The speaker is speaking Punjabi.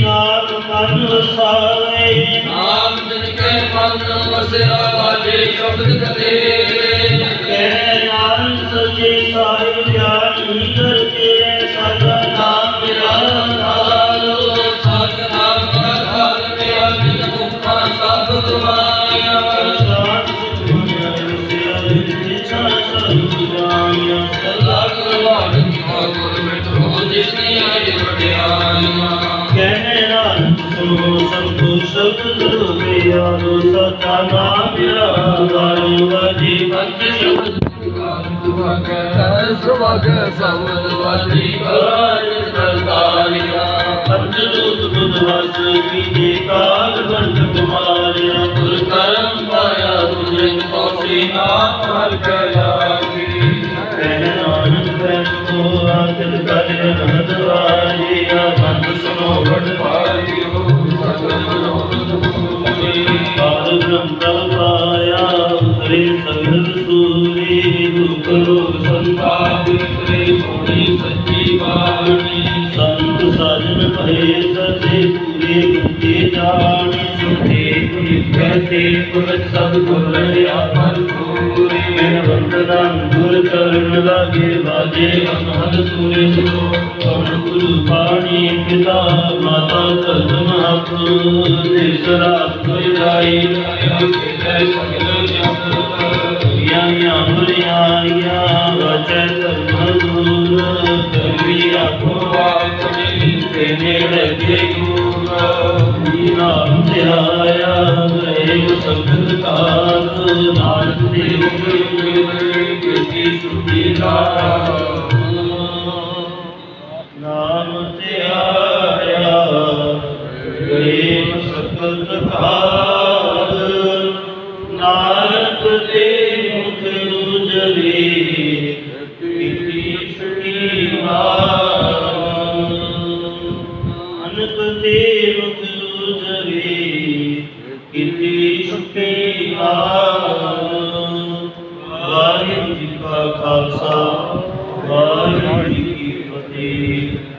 ਨਾਮ ਮਨ ਵਸਾਵੇ ਨਾਮ ਜਿਨ ਕੇ ਮਨ ਵਸਿਆ ਵਾਜੇ ਸ਼ਬਦ ਕਤੇਰੇ ਨਾਨਕ ਸੁਨੋ ਸਭ ਕੋ ਸ਼ਬਦ ਲੋਵੇ ਆਰੋ ਸਤਾ ਨਾਮ ਮੇਰਾ ਗਾਇ ਵਾਜੀ ਪੰਜ ਸ਼ਬਦ ਸੁਭਾਗੈ ਸੁਭਾਗੈ ਸਬਦ ਵਾਜੀ ਕਾਜ ਕਰਤਾਰਿਆ ਪੰਜ ਦੂਤ ਬੁਧਵਾਸ ਕੀਜੇ ਕਾਲ ਬੰਦ ਕੁਮਾਰਿਆ ਗੁਰ ਕਰਮ ਪਾਇਆ ਤੁਝੇ ਪੌਸੀ ਨਾਮ ਹਰ ਕੈ ਲਾਗੀ ਕਹਿ ਨਾਨਕ ਬੈਠ ਕੋ ਆਦਿ ਕਰ ਅਨੰਦ ਵਾਜਿਆ ਬੰਦ ਸੁਨੋ ਪਾਇਆ ਉਤਰੇ ਸਗਲ ਸੂਰੀ ਦੁਖ ਰੋਗ ਸੰਤਾਪ ਕਰੇ ਸੋਣੀ ਸੱਚੀ ਬਾਣੀ। ਸੰਤ ਸਾਜਨ ਭਏ ਸਸੇ ਪੂਰੇ ਗੁੱਤੇ ਜਾਣੇ ਸੁਤੇ ਕਹਤੇ ਪੁਰਖ ਸਭ ਗੁਰ ਰਹਾ ਪਰ ਪੂਰੇ ਮੈਂ ਵੰਦਨਾ ਗੁਰ ਕਰਨ ਲਾਗੇ ਬਾਜੇ ਮਹਦ ਪੂਰੇ ਸੋ ਕੌਣ ਗੁਰੂ ਪਾਣੀ ਪਿਤਾ ਮਾਤਾ ਧਰਤ ਮਹਾਪੁਰ ਦੇਸਰਾ ਕੋਈ ਰਾਈ ਆਇਆ ਕੇ ਸਗਲ ਜਪਤ ਯਾ ਯਾ ਮੁਰਿਆਇਆ ਵਚੈ ਧਰਮ ਦੂਰ ਕਰਮੀ ਆਖੋ ਆਪਣੀ ਤੇ ਨੇੜੇ ਕੇ ਗੁਰ ਨਾਮ ਧਿਆਇਆ ਗਏ ਸਬਦ ਕਾਲ ਨਾਨਕ ਦੇ ਕੀਤੀ ਸੁਖੀ ਨਾਮ ਧਿਆਇਆ ਗਏ ਸਬਦ ਕਾਲ ਨਾਨਕ ਦੇਵ ਮੁਖ ਉਜਲੇ ਕੀਤੀ ਛੁਟੀ ਅਨਕ ਦੇ ਮੁਖ ਉਜਲੇ ਕੀਤੀ ਛੁਟੀ ਵਾਹਿਗੁਰੂ ਜੀ ਕਾ ਖਾਲਸਾ ਵਾਹਿਗੁਰੂ ਜੀ ਕੀ ਫਤਿਹ